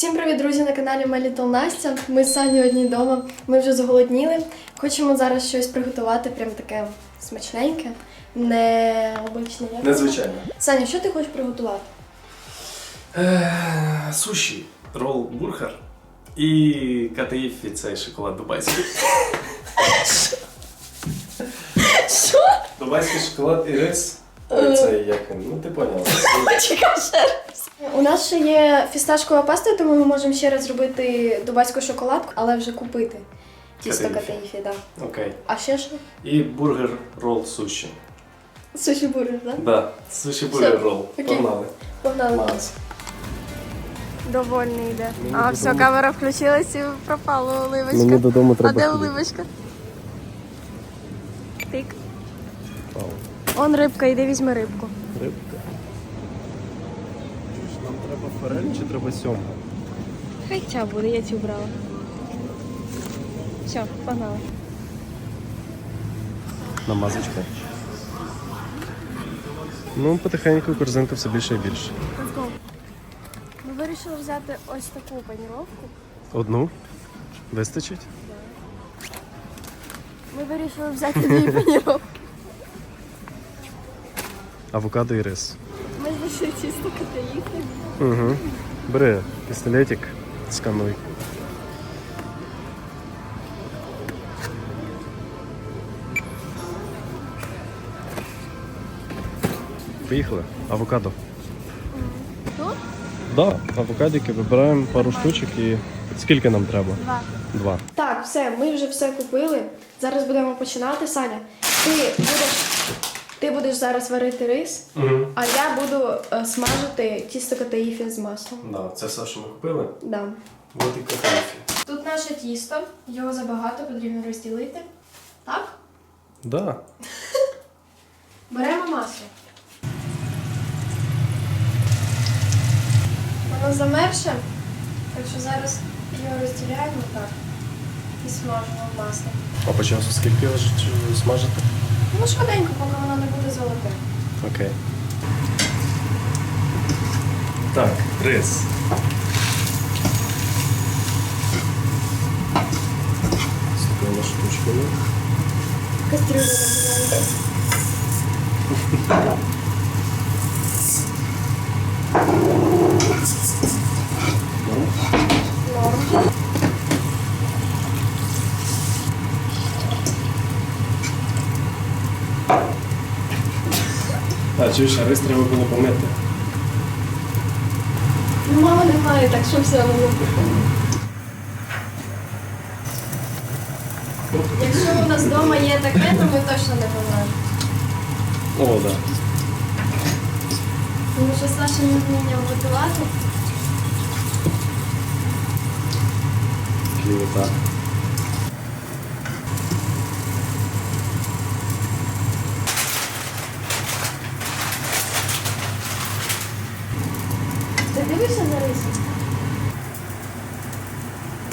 Всім привіт, друзі, на каналі My Little Настя. Ми з Саню одні вдома. Ми вже зголодніли. Хочемо зараз щось приготувати, прям таке смачненьке, необичне. як Незвичайно. Саня, що ти хочеш приготувати? Е, Суші, рол бургер і катаїфі цей шоколад дубайський. Що? Дубайський шоколад і рис. Ой, Цей як? Ну ти поняла. Чекай ще раз. У нас ще є фісташкова паста, тому ми можемо ще раз зробити дубайську шоколадку, але вже купити. Тісто Катаїфі. катаїфі, так. Да. Окей. А ще що? І бургер рол суші. Суші бургер, так? Да, суші бургер рол. Окей. Погнали. Погнали. Макс. Довольний йде. Мені А, все, камера включилась і пропала уливочка. Мені додому а де хліб. уливочка? Тик. Он рибка, йди візьми рибку. Рибка. Нам треба форель чи треба сьомга? Хай ця буде, я цю брала. Все, погнали. Намазочка. Ну, потихеньку корзинка все більше і більше. Let's go. Ми вирішили взяти ось таку паніровку. Одну? Вистачить? Ми вирішили взяти дві паніровки. Авокадо і рис. Ми знайшли чисто катаїхи. Угу. Бери пістолетик, скануй. Поїхали. Авокадо. Тут? Да, авокадики вибираємо пару штучок і скільки нам треба? Два. Два. Так, все, ми вже все купили. Зараз будемо починати. Саня, ти будеш, ти будеш зараз варити рис, Угу. а я буду е, смажити тісто катаїфі з маслом. Да, це все, що ми купили. Да. Вот і катафі. Тут наше тісто, його забагато потрібно розділити. Так? Да. Беремо масло. Воно замерше, так що зараз його розділяємо так і смажимо в масло. А по часу скільки його ж- ч- смажити? Ну, швиденько, поки воно не буде золоте. Окей. Так, рис. Стукаємо штучками. Кастрюлю набиваємо. А, чуєш, а рис треба було помити. Ну, мама немає, так що все одно. Якщо у нас вдома є таке, то ми точно не помремо. О, так. Да. Тому що з нашим вмінням готувати. Ти дивишся за рисом?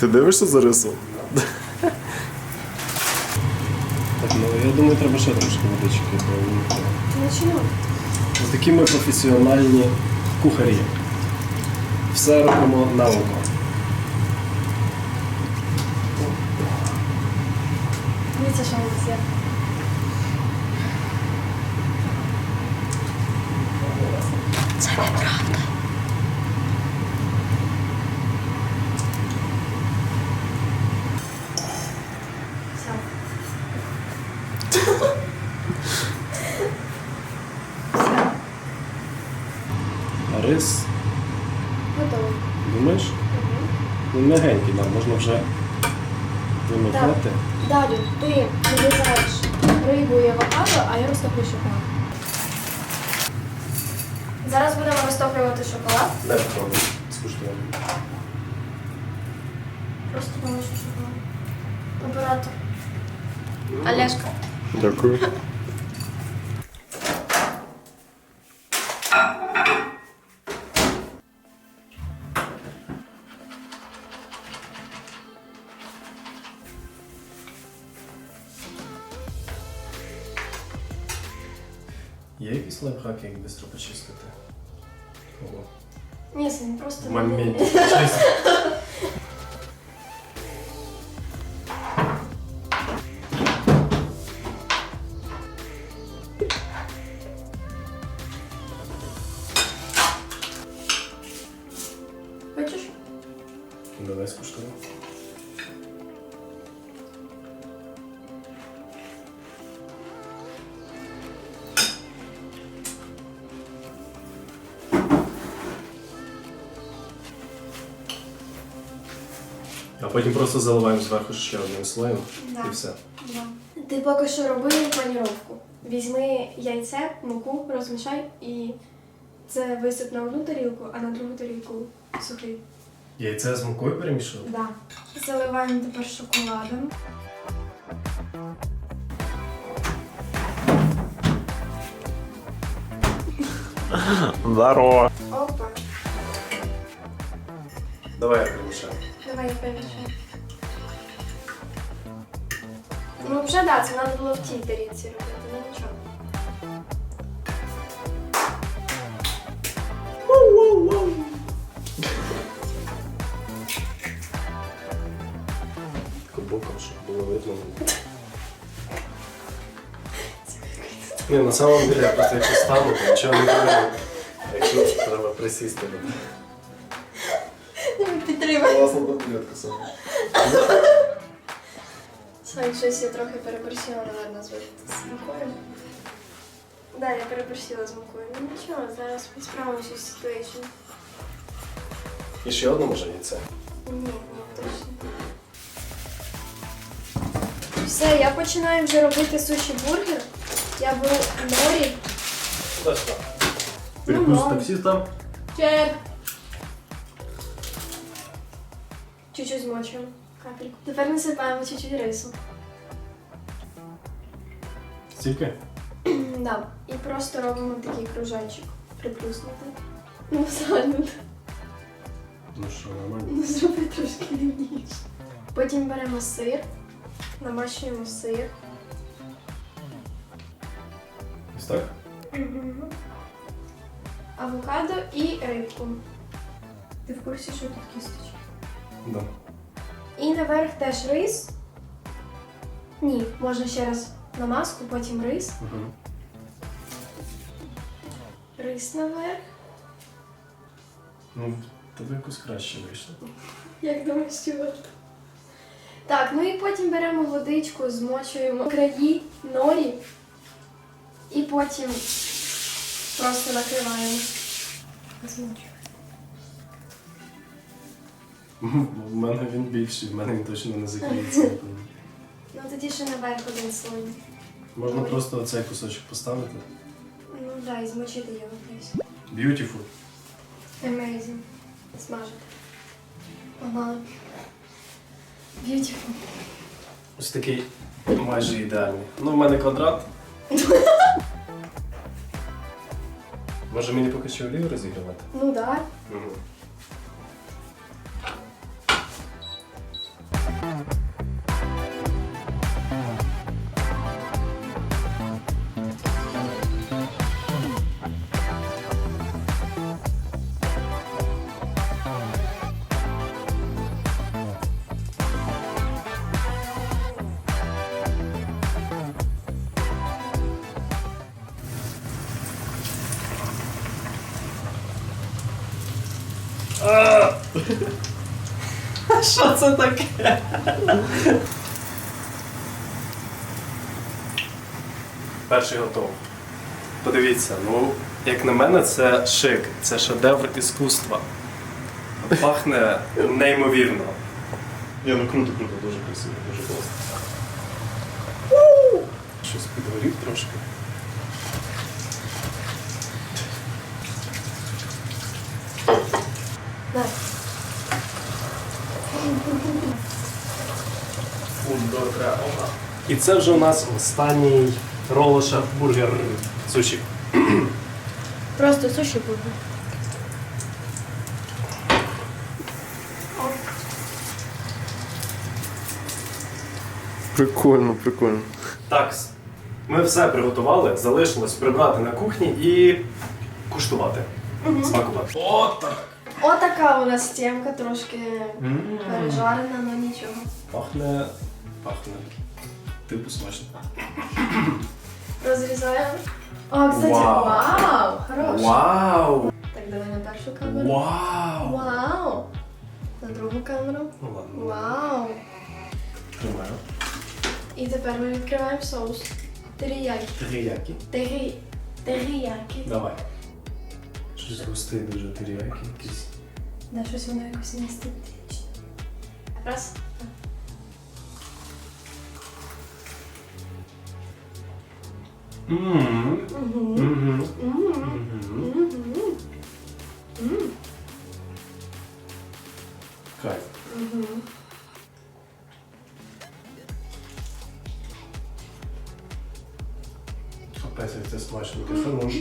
Ти дивишся за рисом? Так, ну я думаю, треба ще трошки водички. бо, ну, Начнемо. Такі ми професіональні кухарі. Все робимо на око. Дивіться, що у нас є. Це. Все. Все. А рис, Думаєш? Ну, м'ягенький, да, можна вже вимикати. Далі ти нарізаєш рибу і авокадо, а я розтоплю шоколад. Зараз будемо розтоплювати шоколад. Дай попробуй, скуштуємо. Просто помишу шоколад. Оператор. Олешка. Дякую. Є якісь лайфхаки, як швидко почистити? Ого. Ні, це не просто Момент. не- А потім просто заливаємо зверху ще одним слоєм Да. і все. Да. Ти поки що роби паніровку. Візьми яйце, муку, розмішай і це висип на одну тарілку, а на другу тарілку сухий. Яйце з мукою перемішали? Да. Заливаємо тепер шоколадом. Здорово. Опа. Давай я перемішаю. Давай я перемішаю. Ну, взагалі, да, це треба було в тій тарілці робити, ну нічого. Боком, щоб було видно. Ні, на самом деле, я просто якщо стану, то нічого не буде. Якщо треба присісти. Підтримай. Класна таблетка саме. Слайк, щось я трохи переборщила, наверное, з з мукою. Да, я переборщила з мукою. Ну нічого, зараз справимося з ситуацією. І ще одне може яйце. Ні, ні, точно. Все, я починаю вже робити суші бургер. Я беру норі. Куда? Перекус Перекус ладно. Чек. Чуть-чуть змочуємо. Капельку. Тепер насипаємо чуть-чуть рису. Стільки? Да. І просто робимо такий кружечок. Приплюснутий. Ну, взагалі. Ну що, нормально. Ну, зроби трошки рівніше. Потім беремо сир, намащуємо сир. Ось так? Авокадо і рибку. Ти в курсі, що тут кісточки? Да. І наверх теж рис. Ні, можна ще раз намазку, потім рис. Угу. Рис наверх. Ну, тебе якось краще вийшло. Як думаєш, чого? Так, ну і потім беремо водичку, змочуємо краї норі і потім просто накриваємо. Змочуємо. В мене він більший, в мене він точно не закриється. напевно. Ну тоді ще наверх один слой. Можна просто оцей кусочок поставити. Ну да, і змочити його десь. Beautiful. Amazing. Смажити. Ага. Beautiful. Ось такий майже ідеальний. Ну, в мене квадрат. Може мені поки що олію розігрівати? Ну да. Що це таке? Перший готовий. Подивіться, ну, як на мене, це шик, це шедевр іскусства. Пахне неймовірно. Ні, ну круто, круто, дуже красиво, дуже класно. Щось підгорів трошки. Да. І це вже у нас останній ролошев бургер суші. Просто суші буде. Прикольно, прикольно. Так, ми все приготували, залишилось прибрати на кухні і куштувати. Смакувати. О, так! Отака у нас стінка, трошки пережарена, але нічого. Пахне. Пахне. Типу смачно. Розрізаємо. О, кстати, Вау. вау! Хорош. Вау! Так, давай на першу камеру. Вау! Вау! На другу камеру. Ну ладно. Вау! Тримаю. І тепер ми відкриваємо соус. Теріякі. Теріякі. Тері... Теріякі. Давай. Щось густий дуже теріякі якісь. Да, щось воно якось не естетичне. Раз. Кайф. Як це смачно. Ти хорош.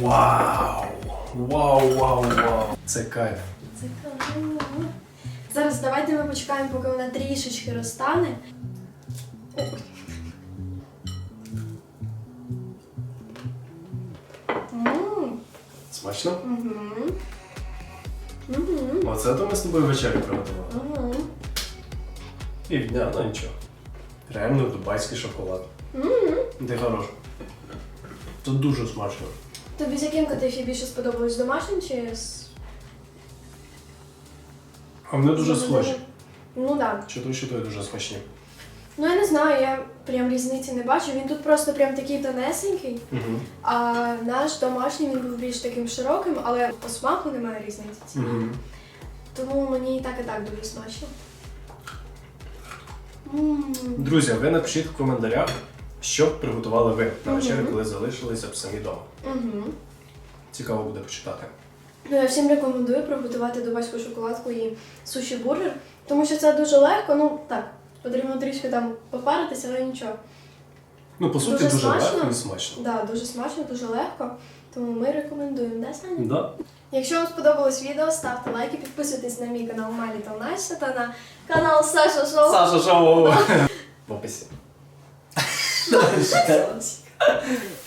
Вау! Вау, вау, вау! Це кайф. Це круто. Зараз давайте ми почекаємо, поки вона трішечки розтане. Смачно? Мгм. Оце то ми з тобою вечерю приготували. Мгм. Півдня, ну нічого. Реально дубайський шоколад. Мгм. Ти хорош. Це дуже смачно. Тобі з яким котифі більше сподобалось з домашнім чи з. А вони дуже схожі. Ну так. Да. Чи той, що той дуже смачні. Ну я не знаю, я прям різниці не бачу. Він тут просто прям такий тонесенький, Угу. а наш домашній він був більш таким широким, але по смаку немає різниці. Угу. Тому мені і так і так дуже смачно. М. Друзі, ви напишіть в коментарях, що б приготували ви на вечерю, коли залишилися б самі вдома. Мгм. Цікаво буде почитати. Ну, я всім рекомендую приготувати дубайську шоколадку і суші бургер, тому що це дуже легко. Ну так, потрібно трішки там попаритися, але нічого. Ну, по суті, Дуже дуже, смачно. легко і смачно. Да, дуже смачно, дуже легко. Тому ми рекомендуємо, да, Саня? Да? Якщо вам сподобалось відео, ставте лайки, підписуйтесь на мій канал Малі та Настя та на канал Саша Шоу. Саша Шоу! В описі.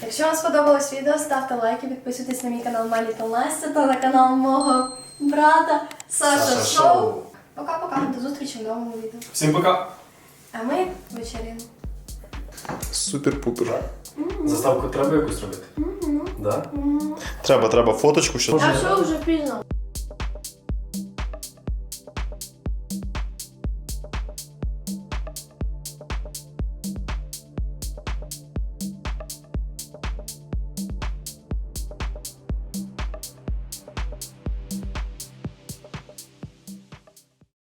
Якщо вам сподобалось відео, ставте лайки, підписуйтесь на мій канал Малі та Настя та на канал мого брата Саша, Шоу. Пока-пока, до зустрічі в новому відео. Всім пока! А ми вечерин. Супер-пупер. Заставку треба якусь робити? Да? Треба, треба фоточку, щоб. А що вже пізно?